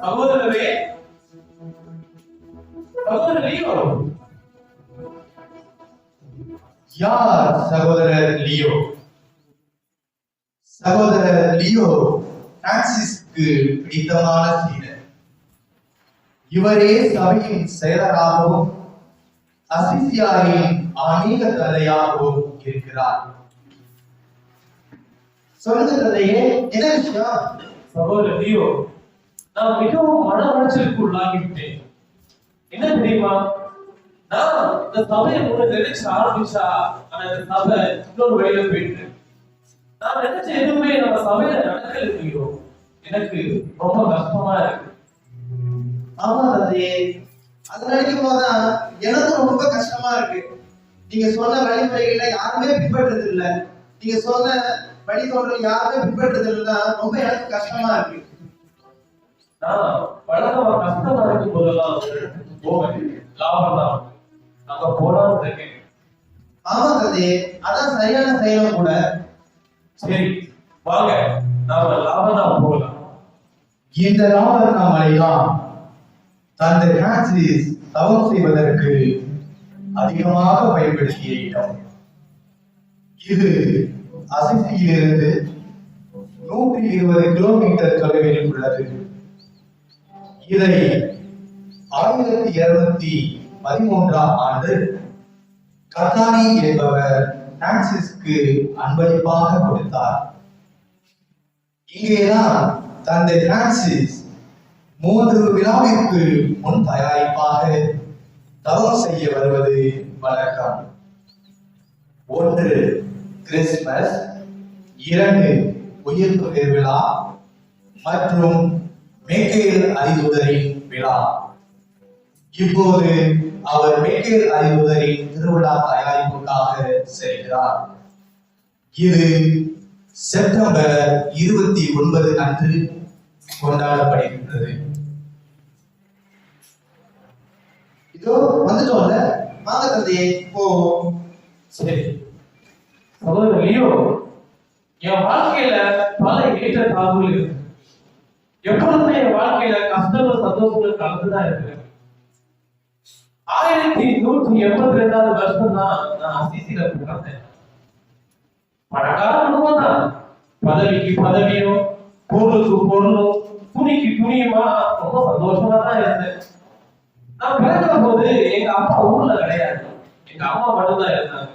சகோதரரே சகோதரரையோ யார் சகோதரர் லியோ? சகோதரர் லியோ பிரான்சிஸ்க்கு பிடித்தமான சீடர். இவரே சபையின் செயலராகவும் அசிசியாரின் ஆன்மீக தந்தையாகவும் இருக்கிறார். சொல்லுங்க தந்தையே என்ன விஷயம்? சகோதரரையோ நான் மிகவும் மன உளைச்சலுக்கு உள்ளாகிவிட்டேன். என்ன தெரியுமா? நான் இந்த சபையை கூட நினைச்சு ஆரம்பிச்சா ஆனா இந்த சபை இன்னொரு வழியில போயிட்டு நான் நினைச்ச எதுவுமே நம்ம சபையில நடக்கலையோ எனக்கு ரொம்ப கஷ்டமா இருக்கு. ஆமா தந்தையே. அது நினைக்கும் போதுதான் எனக்கு ரொம்ப கஷ்டமா இருக்கு. நீங்க சொன்ன வழிமுறைகள்ல யாருமே பின்பற்றது இல்ல நீங்க சொன்ன வழித்தோன்றல் யாருமே பின்பற்றது இல்லைன்னா ரொம்ப எனக்கு கஷ்டமா இருக்கு. வழக்கமா கஷ்டமா இருக்கும் போதெல்லாம் லாபம் தான் அங்க போலான்னு இருக்கேன். ஆமா தந்தையே அதான் சரியான செயலும் கூட. சரி வாங்க. நாம லாபம் தான் போகலாம். இந்த ராமர் நாமலைதான் தந்தை பிரான்சிஸ் தவம் செய்வதற்கு அதிகமாக பயன்படுத்திய இடம். இது அசிசியிலிருந்து நூற்றி இருபது கிலோமீட்டர் தொலைவில் உள்ளது. இதை ஆயிரத்தி இருநூத்தி பதிமூன்றாம் ஆண்டு கத்தானி என்பவர் பிரான்சிஸ்க்கு அன்பளிப்பாக கொடுத்தார். இங்கேதான் தந்தை பிரான்சிஸ் மூன்று விழாவிற்கு முன் தயாரிப்பாக தவம் செய்ய வருவது வழக்கம். ஒன்று கிறிஸ்துமஸ் இரண்டு உயிர்ப்பு பெருவிழா மற்றும் மேக்கேல் அறிவுதரின் விழா. இப்போது அவர் மேக்கேல் அறிவுதரின் திருவிழா தயாரிப்புக்காக செல்கிறார். இது செப்டம்பர் இருபத்தி ஒன்பது அன்று கொண்டாடப்படுகின்றது. இதோ வந்துட்டோம்ல? வாங்க தந்தையே இப்போ சரி. சகோதரர் லியோ என் வாழ்க்கையில பல ஏற்ற தாழ்வுகள் இருக்கு. எப்பொழுதுமே என் வாழ்க்கையில கஷ்டங்கள் சந்தோஷங்கள் கலந்துதான் இருக்கு ஆயிரத்தி நூற்றி எண்பத்தி ரெண்டாவது வருஷம் தான் நான் அசிசியில பிறந்தேன். பணக்கார குடும்பம் தான். பதவிக்கு பதவியும் பொருளுக்கு பொருளும் துணிக்கு துணியுமா ரொம்ப சந்தோஷமா தான் இருந்தேன். நான் பிறக்கிற போது எங்க அப்பா ஊர்ல கிடையாது. எங்க அம்மா மட்டும்தான் இருந்தாங்க.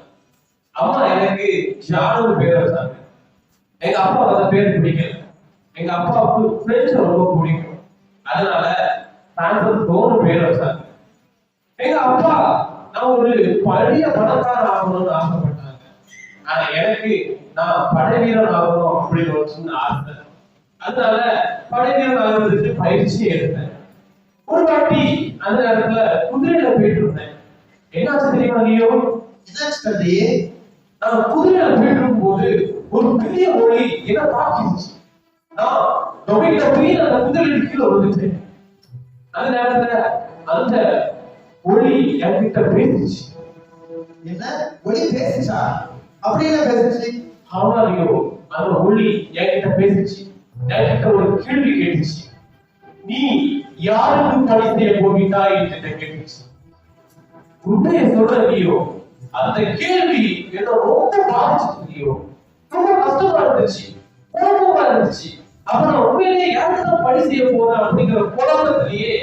அம்மா எனக்கு ஜானு பேர் வச்சாங்க. எங்க அப்பா அந்த பேர் பிடிக்கல. எங்க அப்பாவுக்கு பிரெஞ்சு ரொம்ப பிடிக்கும். அதனால பிரான்சஸ் டோனு பேர் வச்சாங்க எங்க அப்பா நான் ஒரு பழைய பணக்காரன் ஆகணும்னு ஆசைப்பட்டாங்க. ஆனா எனக்கு நான் படை வீரன் ஆகணும் அப்படின்னு ஒரு சின்ன ஆசை. அதனால படை வீரன் ஆகிறதுக்கு பயிற்சி எடுத்தேன். ஒரு வாட்டி அந்த நேரத்துல குதிரையில போயிட்டு இருந்தேன். என்னாச்சு தெரியுமா நீயோ? என்னாச்சு தந்தையே நான் குதிரையில போயிட்டு இருக்கும்போது ஒரு பெரிய ஒளி என்ன தாக்கிடுச்சு நான் போய் அந்த குதிரையில கீழே விழுந்துட்டேன் அந்த நேரத்துல அந்த ஒளி என்கிட்ட பேசிச்சு. என்ன? ஒளி பேசுச்சா? அப்படி என்ன பேசுச்சு? ஆமாடியோ அந்த ஒளி என்கிட்ட பேசிச்சு. என்கிட்ட ஒரு கேள்வி கேட்டுச்சு. நீ யாருக்கு பணி செய்ய போகிறாய் என்று கேட்டுச்சு. உண்மையை சொல்றியோ அந்த கேள்வி என்ன ரொம்ப பாதிச்சிருக்கியோ ரொம்ப கஷ்டமா இருந்துச்சு. குழப்பமா இருந்துச்சு அப்ப நான் உண்மையிலேயே யாருக்கு தான் பணி செய்ய போறேன் அப்படிங்கிற குழப்பத்திலேயே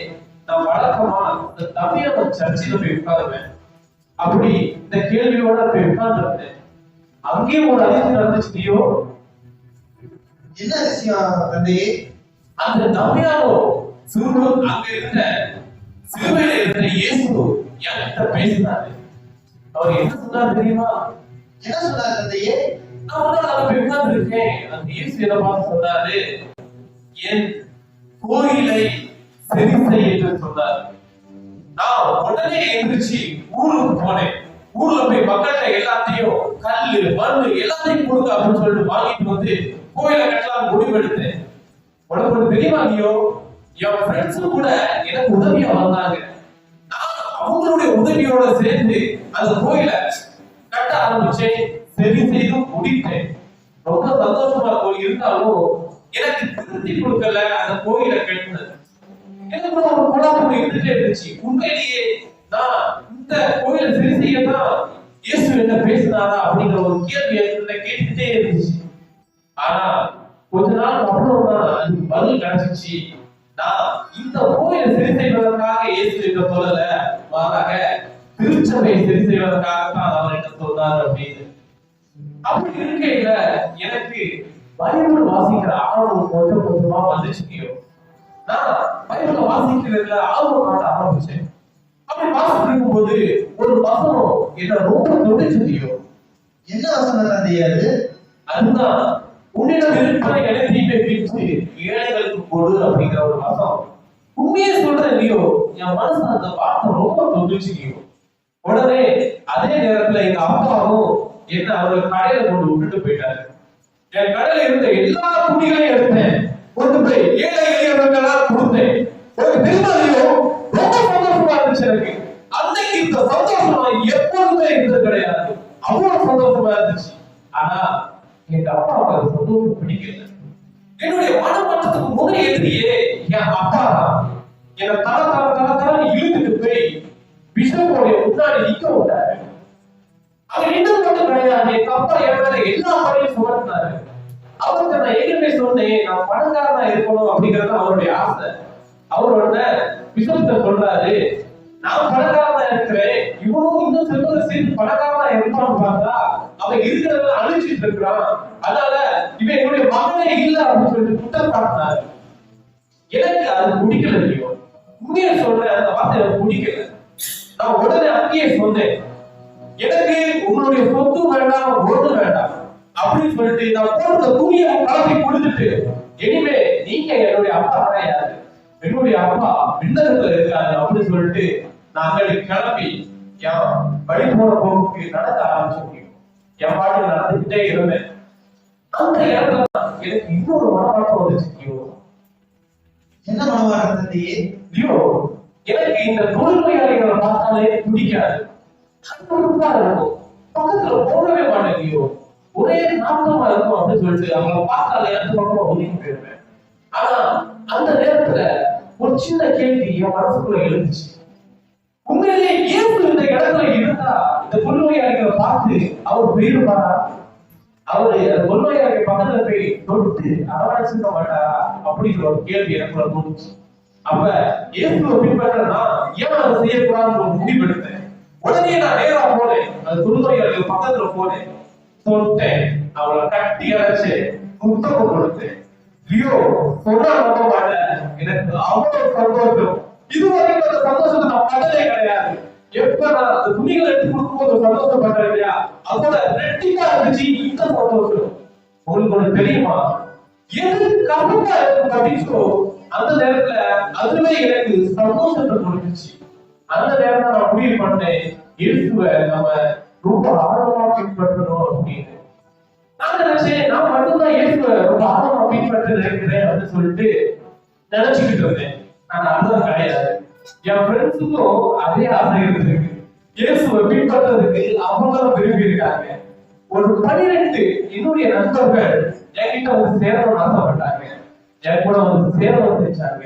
நான் வழக்கமா இந்த தமிழக சர்ச்சையில போய் உட்காருவேன் அப்படி இந்த கேள்வியோட போய் உட்கார்ந்துருந்தேன். அங்கேயும் ஒரு அதிர்ச்சி நடந்துச்சுடியோ என்ன விஷயம் தந்தையே அந்த தமிழாவோ சிறு அங்க இருந்த சிறுவையில இருந்த இயேசு என்கிட்ட பேசினாரு. அவர் என்ன சொன்னார் தெரியுமா? என்ன சொன்னார் தந்தையே நான் ஒரு நாள் அங்க போய் உட்கார்ந்திருக்கேன். அந்த இயேசு என்ன சொன்னாரு. என் கோயிலை சரி செய் என்று சொன்னார். நான் உடனே எந்திரிச்சு ஊருக்கு போனேன். ஊர்ல போய் மக்கள்கிட்ட எல்லாத்தையும் கல்லு மண்ணு எல்லாத்தையும் கொடுங்க அப்படின்னு சொல்லிட்டு வாங்கிட்டு வந்து கோயிலை கட்டலாம் முடிவெடுத்தேன் உனக்கு ஒரு தெரியுமா நீயோ? என் ஃப்ரெண்ட்ஸும் கூட எனக்கு உதவியா வந்தாங்க. நான் அவங்களுடைய உதவியோட சேர்ந்து அந்த கோயில கட்ட ஆரம்பிச்சேன். சரி செய்து முடித்தேன் ரொம்ப சந்தோஷமா போய் இருந்தாலும் எனக்கு திருத்தி கொடுக்கல. அந்த கோயிலை கட்டினது எனக்கு ஒரு குழப்பம் இருந்துட்டே இருந்துச்சு. உண்மையிலேயே நான் இந்த கோயிலை சரி செய்யத்தான் இயேசு என்ன பேசினாரா அப்படிங்கிற ஒரு கேள்வி எனக்கு கேட்டுட்டே இருந்துச்சு. ஆனா கொஞ்ச நாள் அப்புறம் தான் அதுக்கு பதில் கிடைச்சிச்சு. நான் இந்த கோயிலை சரி செய்வதற்காக இயேசு என்ன சொல்லல? மாறாக திருச்சபையை சரி செய்வதற்காக தான் அவர் என்ன சொன்னார் அப்படின்னு அப்படி இருக்கையில எனக்கு பைபிள் வாசிக்கிற ஆர்வம் கொஞ்சம் கொஞ்சமா வந்துச்சுக்கியோ நான் பைபிள வாசிக்கிறதுல ஆர்வம் காட்ட ஆரம்பிச்சேன். அப்படி வாசிட்டு இருக்கும்போது ஒரு வசனம் என்ன ரொம்ப தொடிச்சுக்கியோ என்ன வசனம் தந்தையே அது அதுதான் உன்னிடம் இருக்கிற எனத்தையுமே பிரித்து ஏழைகளுக்கு கொடு அப்படிங்கிற ஒரு வசனம். உண்மையே இல்லையோ என் மனசு அந்த வார்த்தை ரொம்ப தொகுச்சுக்கியோ உடனே அதே நேரத்துல எங்க அப்பாவும் என்ன அவரை கடையில கொண்டு விட்டுட்டு போயிட்டாரு என் கடையில இருந்த எல்லா துணிகளையும் எடுத்தேன். கொண்டு போய் ஏழை எளியவர்களெல்லாம் கொடுத்தேன். ஒரு தெரியுமா ரொம்ப சந்தோஷமா இருந்துச்சு எனக்கு. அன்னைக்கு இந்த சந்தோஷம் நான் எப்பொழுதுமே இருந்தது கிடையாது. அவ்வளவு சந்தோஷமா இருந்துச்சு. ஆனா எங்க அப்பாவுக்கு அது சந்தோஷம் பிடிக்கல. என்னுடைய மனமாற்றத்துக்கு முதல் எதிரியே என் அப்பா தான். என்னை தர தர தர தர இழுத்துட்டு போய் பிஷப்போடைய முன்னாடி நிக்க விட்டாரு. அங்க நின்று மட்டும் கிடையாது. எங்க அப்பா எல்லா பணியும் சுமத்தினாரு அவருக்கு நான் ஏற்கனவே சொன்னேன் நான் பணக்காரனா இருக்கணும் அப்படிங்கறது அவருடைய ஆசை. அவரோட பிஷப்ட சொல்றாரு நான் பணக்காரனா இருக்கிறேன். இவனும் இன்னும் செல்வதை சேர்த்து பணக்காரனா இருப்பான்னு பார்த்தா அவன் இருக்கிறத அழிச்சிட்டு இருக்கிறான். அதனால இவன் என்னுடைய மகனே இல்ல அப்படின்னு சொல்லிட்டு குற்றம் சாட்டினாரு. எனக்கு அது பிடிக்கல இல்லையோ உண்மையை சொல்றேன் அந்த வார்த்தை எனக்கு பிடிக்கல. நான் உடனே அங்கேயே சொன்னேன் எனக்கு உங்களுடைய சொத்து வேண்டாம் ஒண்ணு வேண்டாம். அப்படின்னு சொல்லிட்டு நான் போடுற துணியை கலப்பி கொடுத்துட்டு இனிமே நீங்க என்னுடைய அப்பா கிடையாது என்னுடைய அப்பா விண்ணகத்துல இருக்காரு அப்படின்னு சொல்லிட்டு நாங்கள் கிளம்பி என் வழி போற போக்கு நடக்க ஆரம்பிச்சோம் என் பாட்டு நடந்துகிட்டே இருந்தேன் அந்த இடத்துல எனக்கு இன்னொரு மனப்பாட்டம் வந்துச்சு ஐயோ. என்ன தந்தையே ஐயோ எனக்கு இந்த தொழில்நோயாளிகளை பார்த்தாலே பிடிக்காது. கண்ணுறுப்பா இருக்கும் பக்கத்துல போகவே மாட்டேங்கியோ ஐயோ ஒரே நாட்டமா இருக்கும் அப்படின்னு சொல்லிட்டு அவங்கள பார்த்தாலே அந்த இடத்துல ஒதுங்கி போயிருவேன் ஆனா அந்த நேரத்துல ஒரு சின்ன கேள்வி என் மனசுக்குள்ள எழுந்துச்சு. உண்மையிலே இயேசு இந்த இடத்துல இருந்தா இந்த தொழில்நோயாளிகளை பார்த்து அவர் போயிருப்பாரா அவரு அந்த தொழில்நோயாளி பக்கத்துல போய் தொட்டு அரவணைச்சிருக்க மாட்டாரா அப்படிங்கிற ஒரு கேள்வி எனக்குள்ள தோணுச்சு. அப்ப இயேசுவை பின்பற்றனா ஏன் அதை செய்யக்கூடாதுன்னு ஒரு முடிவெடுத்தேன் உடனே நான் நேரா போனேன் அந்த தொழுநோயாளிகள் பக்கத்துல போனேன் தொட்டேன் அவளை கட்டி அழைச்சு முத்தம் கொடுத்தேன் ஐயோ சொன்னா நம்ப மாட்டேன் எனக்கு அவ்வளவு சந்தோஷம். இதுவரைக்கும் அந்த சந்தோஷத்தை நான் பட்டதே கிடையாது. எப்ப நான் அந்த துணிகளை எடுத்து கொடுக்கும்போது சந்தோஷப்பட்டேன் இல்லையா? அதோட ரெட்டிப்பா இருந்துச்சு. இந்த சந்தோஷம். உங்களுக்கு ஒண்ணு தெரியுமா? எது கருப்பா இருக்கும் பார்த்தீங்களோ அந்த நேரத்துல அதுவே எனக்கு சந்தோஷத்தை கொடுத்துச்சு. அந்த நேரம் நான் முடிவு பண்ணேன் இயேசுவை நம்ம ரொம்ப ஆழமா பின்பற்றணும் அப்படின்னு. நான் நினைச்சேன் நான் மட்டும்தான் இயேசுவை ரொம்ப ஆழமா பின்பற்ற நினைக்கிறேன் அப்படின்னு சொல்லிட்டு நினைச்சுக்கிட்டு இருந்தேன். ஆனா அதுதான் கிடையாது. என் ஃப்ரெண்ட்ஸுக்கும் அதே ஆசை இருந்திருக்கு இயேசுவை பின்பற்றதுக்கு அவங்களும் விரும்பி இருக்காங்க ஒரு பனிரெண்டு என்னுடைய நண்பர்கள் என்கிட்ட வந்து சேரணும்னு ஆசைப்பட்டாங்க. என் கூட வந்து சேரணும் செஞ்சாங்க.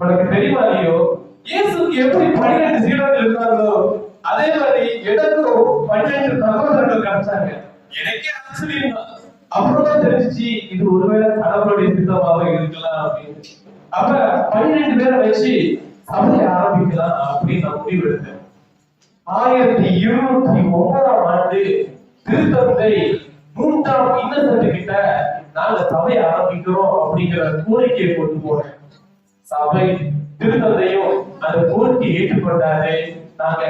உனக்கு தெரியுமா இல்லையோ இயேசுக்கு எப்படி பன்னிரண்டு சீடர்கள் இருந்தார்களோ அதே மாதிரி எனக்கும் பன்னிரண்டு சகோதரர்கள் கிடைச்சாங்க. எனக்கே ஆச்சரியம். அப்புறம் தெரிஞ்சு இது ஒருவேளை கடவுளுடைய திட்டமாக இருக்கலாம் அப்படின்னு. அப்ப பன்னிரண்டு பேரை வச்சு சபையை ஆரம்பிக்கலாம் அப்படின்னு நான் முடிவெடுத்தேன். ஆயிரத்தி இருநூத்தி ஒன்பதாம் ஆண்டு திருத்தந்தை மூன்றாம் இன்னசென்ட் கிட்ட நாங்க சபையை ஆரம்பிக்கிறோம் அப்படிங்கிற கோரிக்கையை கொண்டு போனேன். சபை திருத்தந்தையும் அந்த கோரிக்கையை ஏற்றுக்கொண்டாரு நாங்க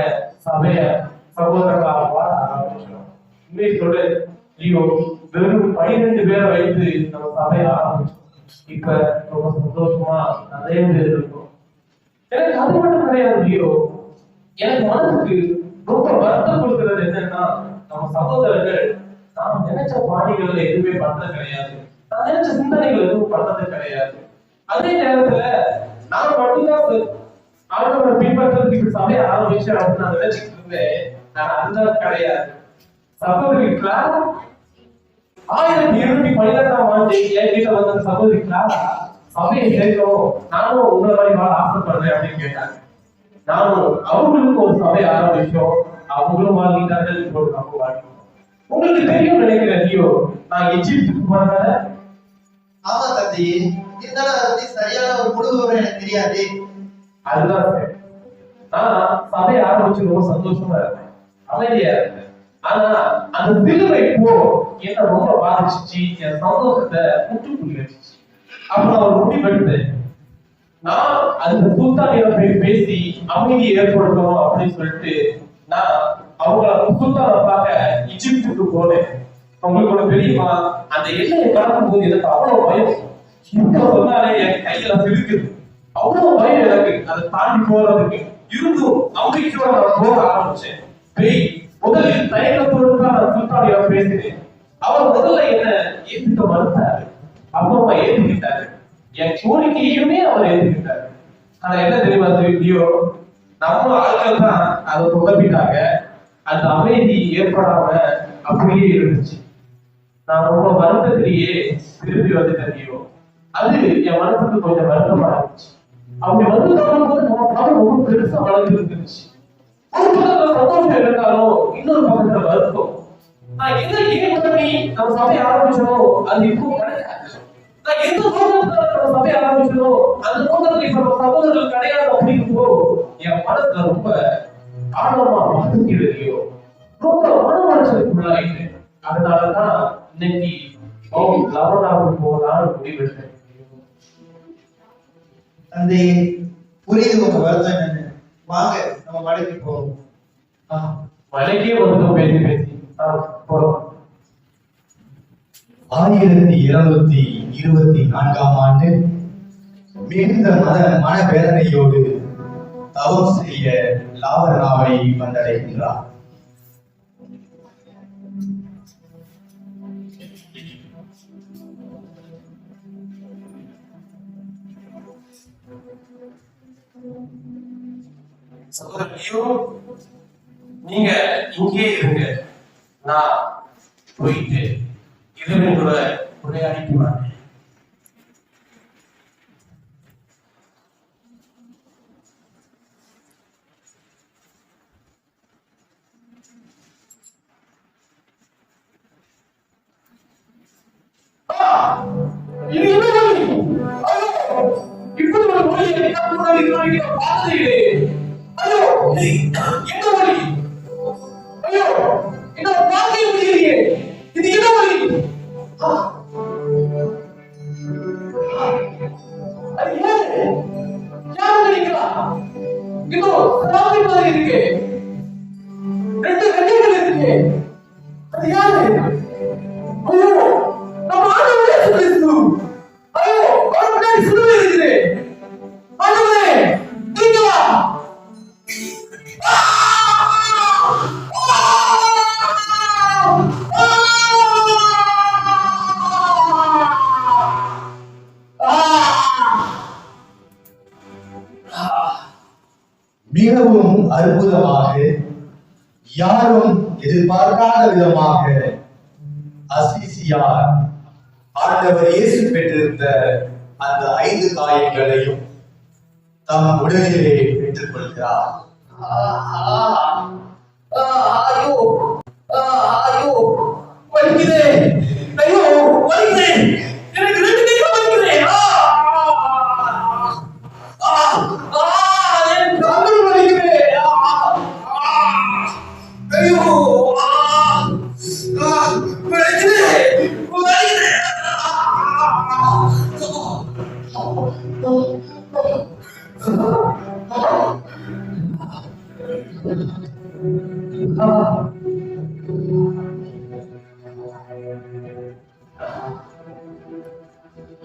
சபைய சகோதரர்களாக வாழ ஆரம்பிச்சோம் உண்மையை சொல்லு ஐயோ வெறும் பனிரெண்டு பேரை வைத்து நம்ம சபைய ஆரம்பிச்சோம். இப்ப ரொம்ப சந்தோஷமா நிறைய பேர் இருக்கும். எனக்கு அது மட்டும் கிடையாது ஐயோ. எனக்கு மனசுக்கு ரொம்ப வருத்தம் கொடுக்கிறது என்னன்னா நம்ம சகோதரர்கள் நாம் நினைச்ச பாணிகள்ல எதுவுமே பண்ணது கிடையாது. நான் நினைச்ச சிந்தனைகள் எதுவும் பண்ணது கிடையாது. அதே நேரத்துல நான் மட்டும்தான் ஆண்டவரை பின்பற்றதுக்கு இப்படி சபையை ஆரம்பிச்சேன் அப்படின்னு நான் நினைச்சுட்டு இருந்தேன். நான் அந்த கிடையாது. சகோதரி ஆயிரத்தி இருநூத்தி பன்னிரெண்டாம் ஆண்டு என்கிட்ட வந்த சகோதரி சபையை சேர்க்கணும் நானும் உங்களை மாதிரி வாழ ஆசைப்படுறேன் அப்படின்னு கேட்டாங்க. நானும் அவங்களுக்கு ஒரு சபை ஆரம்பிச்சோம் அவங்களும் வாழ்ந்தார்கள் இப்போ நம்ம வாழ்க்கணும் உங்களுக்கு தெரியும் நினைக்கிறேன் ஐயோ நான் எஜிப்துக்கு போனதால. ஆமா தந்தையே இருந்தாலும் அதை பத்தி சரியான ஒரு முழு எனக்கு தெரியாது. அதுதான் நான் சபையை ஆரம்பிச்சு ரொம்ப சந்தோஷமா இருந்தேன். அமைதியா இருந்தேன். ஆனா அந்த சிலுவை போ என்ன ரொம்ப என் சந்தோஷத்தை முற்றுப்புள்ளி வச்சுச்சு. அப்ப நான் ஒரு முடிவெடுத்தேன் நான் அந்த சுல்தானிடம் போய் பேசி அமைதி ஏற்படுத்தணும் அப்படின்னு சொல்லிட்டு நான் அவங்கள சுல்தானை பார்க்க இஜிப்துக்கு போனேன். உங்களுக்கு தெரியுமா அந்த எல்லையை கடக்கும் போது எனக்கு அவ்வளவு பயம். இப்ப சொன்னாலே என் கையில சிரிக்குது அவ்வளவு பயம் எனக்கு. அதை தாண்டி போறதுக்கு இருந்தும் நம்பிக்கையோட நான் போக ஆரம்பிச்சேன். பேய் முதலில் தயக்கத்தோடு தான் நான் சுல்தானிடம் பேசினேன். அவர் முதல்ல என்ன ஏத்துக்க மறுத்தாரு. அப்புறமா ஏத்துக்கிட்டாரு என் கோரிக்கையுமே அவர் ஏத்துக்கிட்டாரு ஆனா என்ன தெரியுமா வீடியோ நம்ம ஆட்கள் தான் அதை புகப்பிட்டாங்க அந்த அமைதி ஏற்படாம அப்படியே இருந்துச்சு. நான் ரொம்ப வருத்தத்திலேயே திரும்பி வந்துட்டேன் அது என் மனசுக்கு கொஞ்சம் வருத்தமா இருந்துச்சு. அப்படி வந்து போது நம்ம சாமி ரொம்ப பெருசா வளர்ந்து இருந்துச்சு ஒரு பக்கத்துல சந்தோஷம் இருந்தாலும் இன்னொரு பக்கத்துல வருத்தம். நான் எங்க ஏன் பண்ணி நம்ம சபை ஆரம்பிச்சனோ அது இப்போ கிடையாது. நான் எந்த நோக்கத்துல நம்ம சபை ஆரம்பிச்சனோ அந்த நோக்கத்துல இப்ப நம்ம சகோதரர்கள் கிடையாது அப்படிங்கிறப்போ என் மனசுல ரொம்ப ஆழமா பாதிக்கிறது ரொம்ப மன மனசுக்குள்ளாயிட்டு அதனாலதான் இன்னைக்கு ஓம் லவனாவுக்கு போகலான்னு முடிவெடுத்தேன். தந்தையே புரியுது உங்க வருத்தம் என்னன்னு? வாங்க நம்ம மலைக்கு போவோம். மலைக்கே வந்து பேசி பேசி. போறோம் ஆயிரத்தி இருநூத்தி இருபத்தி நான்காம் ஆண்டு மிகுந்த மத மனவேதனையோடு தவம் செய்ய லாவர்னாவை வந்தடைகின்றார். சகோதரியும் நீங்க இங்கே இருங்க. நான் போயிட்டு இறைவனோட உரையாடிட்டு வரேன். இப்போது ஒரு மொழியை எனக்கு முன்னாடி me. Yeah. Uh, மிகவும் அற்புதமாக யாரும் எதிர்பார்க்காத விதமாக அசிசியார் ஆண்டவர் இயேசு பெற்றிருந்த அந்த ஐந்து காயங்களையும் தம் உடலிலே பெற்றுக் கொள்கிறார் ஐயோ ஐயோ வலிக்குதே ஐயோ வலிக்குதே.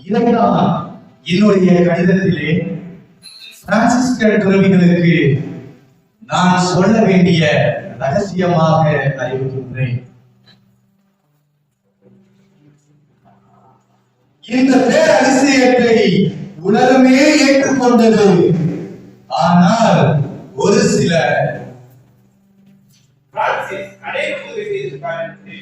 இதைத்தான் என்னுடைய கடிதத்திலே பிரான்சிஸ்கர் துறவிகளுக்கு நான் சொல்ல வேண்டிய ரகசியமாக அறிவிக்கின்றேன். இந்த பேரதிசயத்தை உலகமே ஏற்றுக்கொண்டது. ஆனால் ஒரு சில பிரான்சிஸ் அநேக உதவி செய்திருக்கார் என்று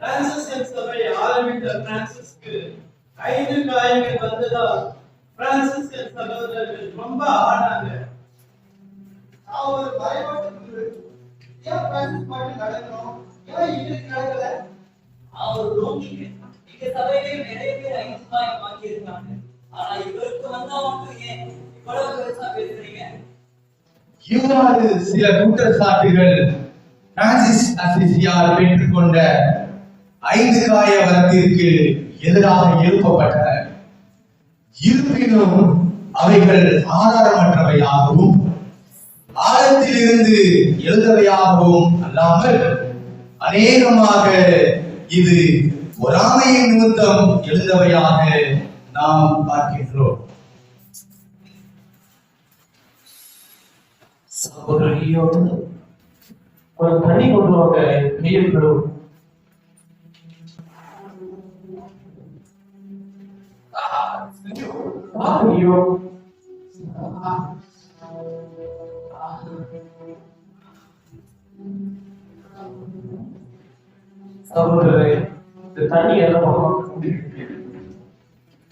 என் சபை ஆரம்பித்த பிரான்சிஸ்க்கு ஐந்து காயங்கள் வந்ததால் பிரான்சிஸ் என் சகோதரர்கள் ரொம்ப ஆனாங்க. நான் ஒரு பயப்பட்டு குரு. ஏன் பிரான்சிஸ் மட்டும் நடக்கணும்? ஏன் இங்கிலீஷ் நடக்கல? அவர் ரோகிங்க எங்க சபையிலே நிறைய பேர் ஐந்து காயம் வாங்கியிருக்காங்க. ஆனா இவருக்கு வந்தா மட்டும் ஏன்? இவ்வளவு பெருசா பேசுறீங்க? இவ்வாறு சில குற்றச்சாட்டுகள் பிரான்சிஸ் அசிசியார் பெற்றுக்கொண்ட ஐந்து காய வரத்திற்கு எதிராக எழுப்பப்பட்டன. இருப்பினும் அவைகள் ஆதாரமற்றவையாகவும் ஆழத்திலிருந்து எழுந்தவையாகவும் அல்லாமல் அநேகமாக இது பொறாமையின் நிமித்தம் எழுந்தவையாக நாம் பார்க்கின்றோம். சகோதரியோடு கொஞ்சம் தண்ணி கொண்டு சகோதரரே இந்த தண்ணி எல்லாம்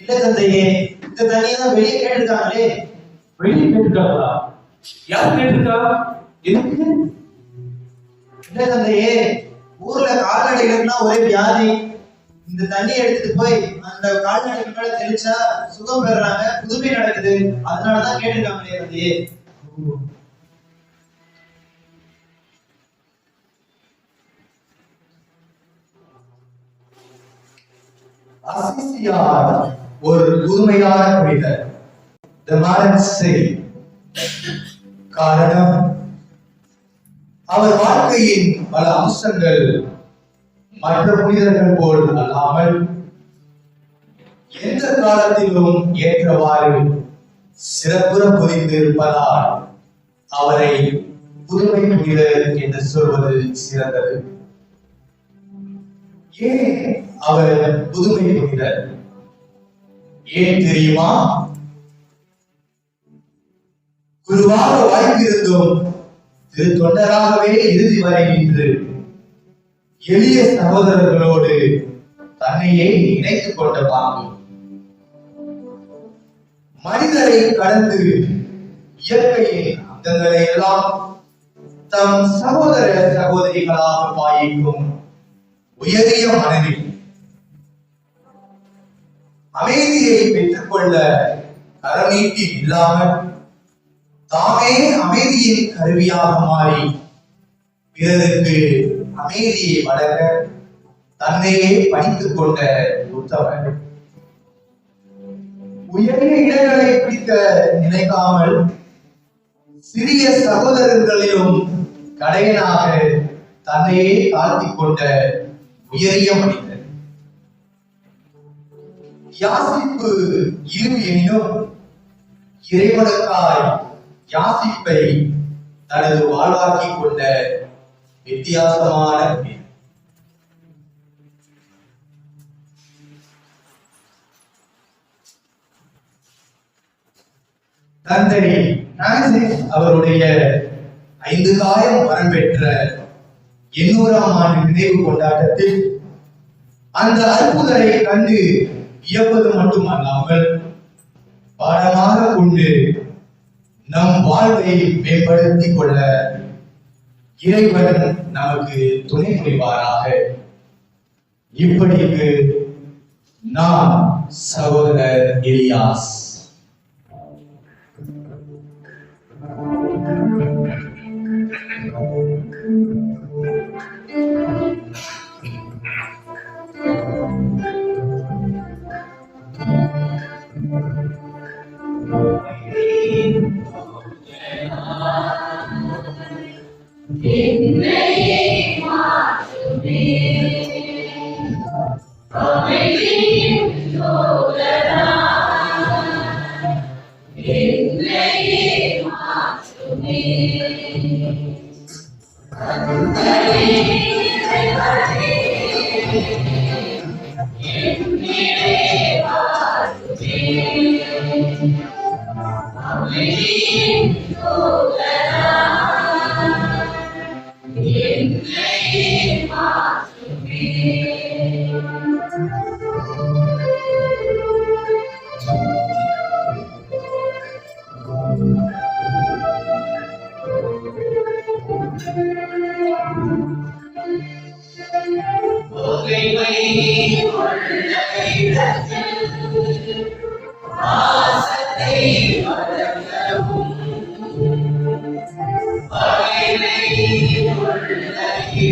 இல்ல தந்தையே இந்த தண்ணியை தான் வெளியே கேட்டிருக்காங்களே வெளியே கேட்டுருக்காங்களா யார் கேட்டிருக்கா எதுக்கு? இல்ல தந்தையே ஊர்ல கால்நடைகளுக்குலாம் ஒரே வியாதி. இந்த தண்ணியை எடுத்துட்டு போய் அந்த கால்நடைக்கு மேல தெளிச்சா சுகம் பெறாங்க புதுமை நடக்குது. அதனாலதான் கேட்டிருக்காங்களே தந்தையே அசிசியார் ஒரு புதுமையான புனிதர். The Maran காரணம் அவர் வாழ்க்கையின் பல அம்சங்கள் மற்ற புனிதர்கள் போல் அல்லாமல் எந்த காலத்திலும் ஏற்றவாறு சிறப்புற புரிந்து இருப்பதால் அவரை புதுமை புனிதர் என்று சொல்வது சிறந்தது. ஏன் அவர் புதுமை புனிதர்? ஏன் தெரியுமா? குருவாக வாய்ப்பிருந்தும் திரு தொண்டராகவே இறுதி வரை நின்று எளிய சகோதரர்களோடு தன்னையே இணைத்துக் கொண்ட பாம்பு. மனிதரை கடந்து இயற்கையின் அந்தங்களை எல்லாம் தம் சகோதர சகோதரிகளாக பாயிக்கும் உயரிய மனதில் அமைதியை பெற்றுக்கொள்ள கரநீட்டி இல்லாமல் தாமே அமைதியின் கருவியாக மாறி பிறருக்கு அமைதியை வளர தன்னையே பணித்துக் கொண்ட உத்தமர் உயரிய இடங்களை பிடிக்க நினைக்காமல் சிறிய சகோதரர்களிலும் கடையனாக தன்னையே தாழ்த்திக் கொண்ட உயரிய மனிதர் யாசிப்பு இரு எனினும் இறைவனுக்காய் யாசிப்பை தனது வாழ்வாக்கிக் கொண்ட வித்தியாசமான தந்தை பிரான்சிஸ் அவருடைய ஐந்து காயம் வரம் பெற்ற எண்ணூறாம் ஆண்டு நினைவு கொண்டாட்டத்தில் அந்த அற்புதரை கண்டு வியப்பது மட்டுமல்லாமல் பாடமாக கொண்டு நம் வாழ்வை மேம்படுத்திக் கொள்ள இறைவன் நமக்கு துணை புரிவாராக. இப்படிக்கு நான் சகோதரர் எலியாஸ். Amazing.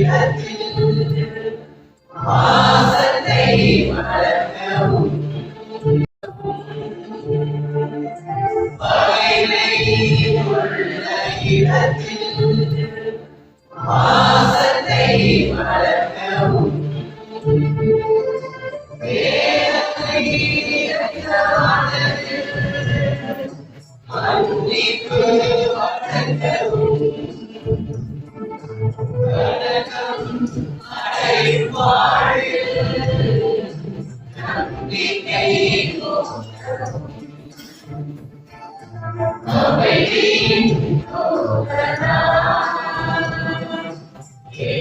Amen.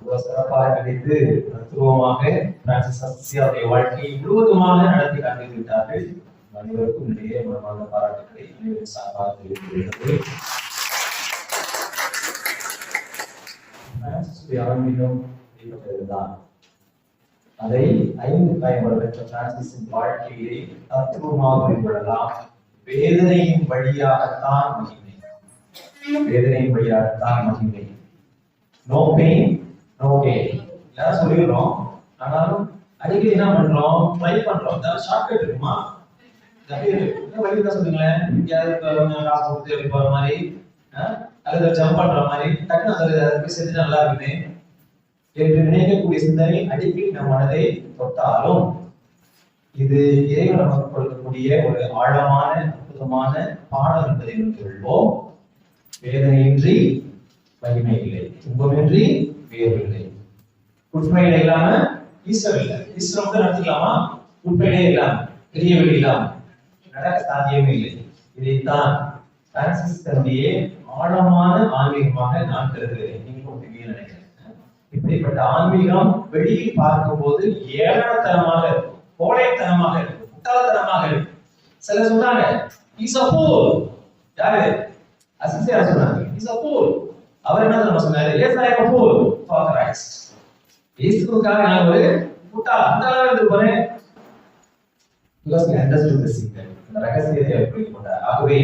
இவ்வளவு சிறப்பாக கிடைத்து தத்துவமாக பிரான்சிஸ் அசியாவுடைய வாழ்க்கையை முழுவதுமாக நடத்தி காண்பித்து விட்டார்கள் அனைவருக்கும் இடையே மனமான பாராட்டுகளை அனைவரும் சார்பாக தெரிவித்துள்ளது பிரான்சிஸுடைய ஆன்மீகம் இப்படிப்பட்டதுதான் அதை ஐந்து பயன்பட பெற்ற பிரான்சிஸின் வாழ்க்கையை தத்துவமாக மேம்படலாம் வேதனையின் வழியாகத்தான் மகிமை. வேதனையின் வழியாகத்தான் மகிமை. No pain okay. கெயின் எல்லாரும் சொல்லிடுறோம். ஆனாலும் அடிக்கடி என்ன பண்றோம்? ட்ரை பண்றோம். ஏதாவது ஷார்ட்கட் இருக்குமா? நிறைய இருக்கு. வழி தான் சொல்லுங்களேன். எங்கேயாவது இப்ப கொஞ்சம் காசு கொடுத்து அப்படி போற மாதிரி ஆ? அல்லது ஜம்ப் பண்ற மாதிரி டக்குனு அதை போய் செஞ்சு நல்லா இருக்குமே? என்று நினைக்கக்கூடிய சிந்தனை அடிக்கடி நம் மனதை தொட்டாலும் இது இறைவன் நமக்கு கொடுக்கக்கூடிய ஒரு ஆழமான அற்புதமான பாடம் என்பதை உணர்ந்து வேதனையின்றி மகிமை இல்லை துன்பமின்றி வேறு குட் ஃப்ரைடே இல்லாம ஈஸ்டர் இல்லை ஈஸ்டர் மட்டும் நடத்திக்கலாமா? குட் ஃப்ரைடே இல்லாம. பெரிய இல்லாம. நடக்க சாத்தியமே இல்லை. இதைத்தான் பிரான்சிஸ் தன்னுடைய ஆழமான ஆன்மீகமாக நான் கருதுகிறேன். நீங்களும் ஒத்துவீங்கன்னு நினைக்கிறேன். இப்படிப்பட்ட ஆன்மீகம் வெளியில் பார்க்கும்போது ஏளனத்தனமாக இருக்கும். கோழைத்தனமாக இருக்கும். முட்டாள்தனமாக இருக்கும். சில சொன்னாங்க இஸ் அ ஃபூல் யாரு? அசிசியா சொன்னாங்க? இஸ் அ ஃபூல் அவர் என்ன தெரியுமா சொன்னாரு? Yes I am fool for Christ இயேசுவுக்காக நான் ஒரு முட்டாள் அந்த அளவு போறேன். Because he understood the secret இந்த ரகசியத்தை அவர் புரிந்து கொண்டார். ஆகவே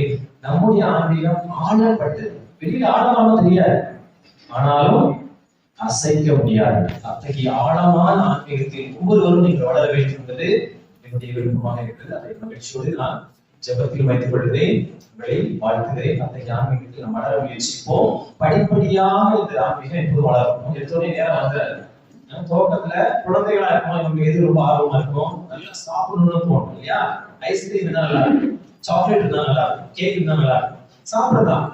நம்முடைய ஆன்மீகம் ஆழப்பட்டது. வெளியில் ஆழமாக தெரியாது. ஆனாலும் அசைக்க முடியாது. அத்தகைய ஆழமான ஆன்மீகத்தில் ஒவ்வொருவரும் நீங்கள் வளர வேண்டும் என்பது என்னுடைய விருப்பமாக இருக்கிறது. அதை மகிழ்ச்சியோடு நான் ஜெபத்தில் வைத்துக் கொள்கிறேன் உங்களை வாழ்த்துகிறேன். அந்த ஆன்மீகத்தில் நம்ம வளர முயற்சிப்போம். படிப்படியாக இந்த ஆன்மீகம் எப்போது வளரும் எடுத்தோடனே நேரம் வந்துடாது தோட்டத்துல குழந்தைகளா இருக்கும் நம்ம எது ரொம்ப ஆர்வமா இருக்கும்? நல்லா சாப்பிடணும்னு தோணும் இல்லையா? ஐஸ்கிரீம் தான் நல்லா இருக்கும். சாக்லேட் இருந்தா நல்லா இருக்கும். கேக் தான் நல்லா இருக்கும். சாப்பிடலாம்.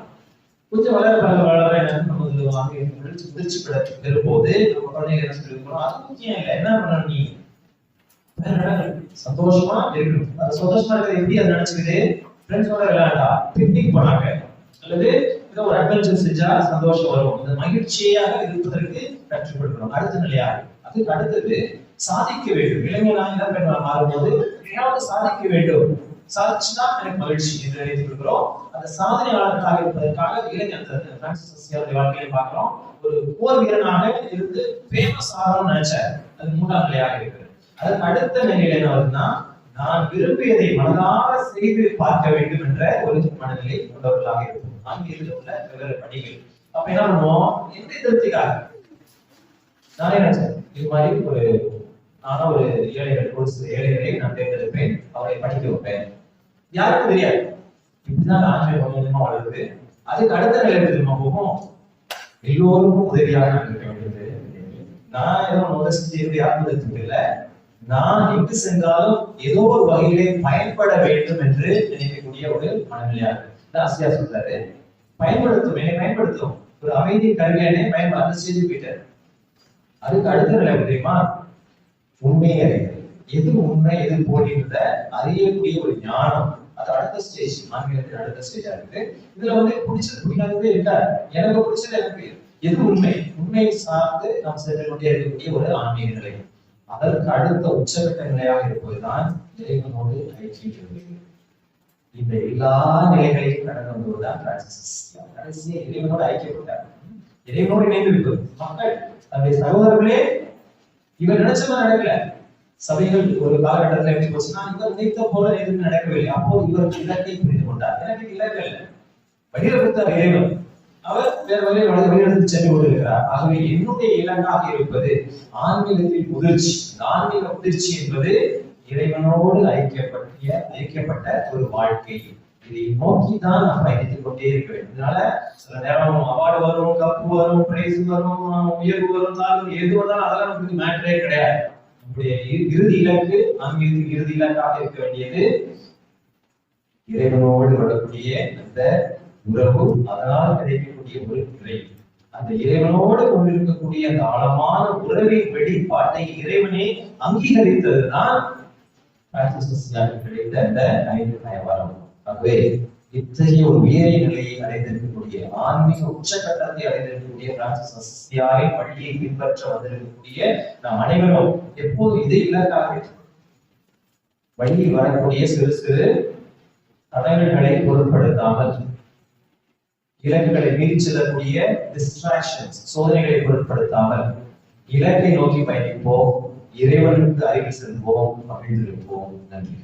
கொஞ்சம் வளர வளர வளர என்ன நமது வாங்கி முதிர்ச்சி முதிர்ச்சி பெற பெறும்போது நம்ம குழந்தைங்க என்ன சொல்லிருக்கோம் அது முக்கியம் இல்லை. என்ன பண்ணணும் நீ? சந்தோஷமா இருக்கணும். அந்த சந்தோஷமா இருக்கிறது எப்படி அதை நினைச்சுக்கிட்டு ஃப்ரெண்ட்ஸோட விளையாண்டா பிக்னிக் போனாங்க. அல்லது ஏதோ ஒரு அட்வென்ச்சர் செஞ்சா சந்தோஷம் வரும். இந்த மகிழ்ச்சியாக இருப்பதற்கு கற்றுக் கொடுக்கணும் அடுத்த நிலையா அதுக்கு அடுத்தது சாதிக்க வேண்டும். இளைஞனாக என்ன பெண்ணாக மாறும்போது எதையாவது சாதிக்க வேண்டும். சாதிச்சுன்னா எனக்கு மகிழ்ச்சி என்று நினைத்துக் கொள்கிறோம் அந்த சாதனையாளர்களாக இருப்பதற்காக இளைஞர் வாழ்க்கையை பார்க்கிறோம். ஒரு போர் வீரனாக இருந்து ஃபேமஸ் ஆகணும்னு நினைச்சார். அது மூன்றாம் நிலையாக இருக்கு. அதற்கு அடுத்த நிலையில என்ன வருதுன்னா நான் விரும்பியதை மனதார செய்து பார்க்க வேண்டும் என்ற ஒரு மனநிலை கொண்டவர்களாக இருக்கும். ஆங்கிலத்தில் உள்ள வெவ்வேறு பணிகள். அப்ப என்ன பண்ணுவோம்? எந்த திருப்திக்காக. நானே என்ன இது மாதிரி ஒரு நானும் ஒரு ஏழைகள் கோர்ஸ் ஏழைகளை நான் தேர்ந்தெடுப்பேன். அவரை படிக்க வைப்பேன். யாருக்கும் தெரியாது. இப்படிதான் ஆன்மீகம் கொஞ்சம் கொஞ்சமா வளருது. அதுக்கு அடுத்த நிலையில திரும்ப போகும்? எல்லோருக்கும் உதவியாக நான் இருக்க வேண்டியது. நான் எதுவும் முதல் செஞ்சு யாருக்கும் இல்லை நான் எங்கு சென்றாலும் ஏதோ ஒரு வகையிலே பயன்பட வேண்டும் என்று நினைக்கக்கூடிய ஒரு மனநிலையாக இருக்கு சொல்றாரு பயன்படுத்தும் என்னை பயன்படுத்தும். ஒரு அமைதி கருவியானே பயன்பட அந்த ஸ்டேஜ் போயிட்டாரு. அதுக்கு அடுத்த நிலை தெரியுமா? உண்மையை அறிதல். எது உண்மை எது போலின்றத அறியக்கூடிய ஒரு ஞானம். அது அடுத்த ஸ்டேஜ் ஆன்மீகத்தின் அடுத்த ஸ்டேஜா இருக்கு. இதுல வந்து பிடிச்சது பிடிக்காததே இல்லை எனக்கு பிடிச்சது எனக்கு எது உண்மை? உண்மை சார்ந்து நாம் சென்று கொண்டே இருக்கக்கூடிய ஒரு ஆன்மீக நிலை. அதற்கு அடுத்த உச்சகட்ட நிலையாக இருப்பதுதான் இறைவனோடு ஐக்கியம் இந்த எல்லா நிலைகளையும் கடந்து வந்ததுதான் கடைசியை இறைவனோடு ஐக்கியப்பட்டார். இறைவனோடு இணைந்து இருப்பது மக்கள் தன்னுடைய சகோதரர்களே இவர் நினைச்ச மாதிரி நடக்கல. சபைகள் ஒரு காலகட்டத்தில் எப்படி போச்சுன்னா இவர் நினைத்த போல எதுவும் நடக்கவில்லை. அப்போ இவர் இலக்கை புரிந்து கொண்டார். எனக்கு இலக்கு இல்லை. வழியில கொடுத்தார் இறைவன். அவர் வேறு வழியில் வலது வழியெடுத்து சென்று கொண்டிருக்கிறார். ஆகவே என்னுடைய இலங்காக இருப்பது ஆன்மீகத்தில் முதிர்ச்சி. ஆன்மீக முதிர்ச்சி என்பது இறைவனோடு ஐக்கியப்பட்டிய ஐக்கியப்பட்ட ஒரு வாழ்க்கை. இதை நோக்கி தான் நாம் பயணித்துக் கொண்டே இருக்க வேண்டும். இதனால சில நேரம் அவார்டு வரும் கப்பு வரும் பிரைஸ் வரும் உயர்வு வரும் தாழ்வு எது வந்தாலும் அதெல்லாம் நமக்கு மேட்டரே கிடையாது. நம்முடைய இறுதி இலக்கு ஆன்மீகத்தின் இறுதி இலக்காக இருக்க வேண்டியது இறைவனோடு வரக்கூடிய அந்த உறவு அதனால் கிடைக்கக்கூடிய ஒரு நிலை. அந்த இறைவனோடு கொண்டிருக்கக்கூடிய அந்த ஆழமான உறவின் வெளிப்பாட்டை இறைவனே அங்கீகரித்ததுதான் கிடைத்த அந்த ஐந்து நயவாரம். ஆகவே இத்தகைய ஒரு உயரிய நிலையை அடைந்திருக்கக்கூடிய ஆன்மீக உச்சகட்டத்தை அடைந்திருக்கக்கூடிய பிரான்சிஸ் பள்ளியை பின்பற்ற வந்திருக்கக்கூடிய நாம் அனைவரும் எப்போதும் இதை இலக்காக வழியில் வரக்கூடிய சிறு சிறு தடங்கல்களை பொருட்படுத்தாமல் இலக்குகளை மீறி செல்லக்கூடிய டிஸ்ட்ராக்ஷன்ஸ் சோதனைகளை பொருட்படுத்தாமல் இலக்கை நோக்கி பயணிப்போம் இறைவனுக்கு அருகில் செல்வோம் இருப்போம் நன்றி.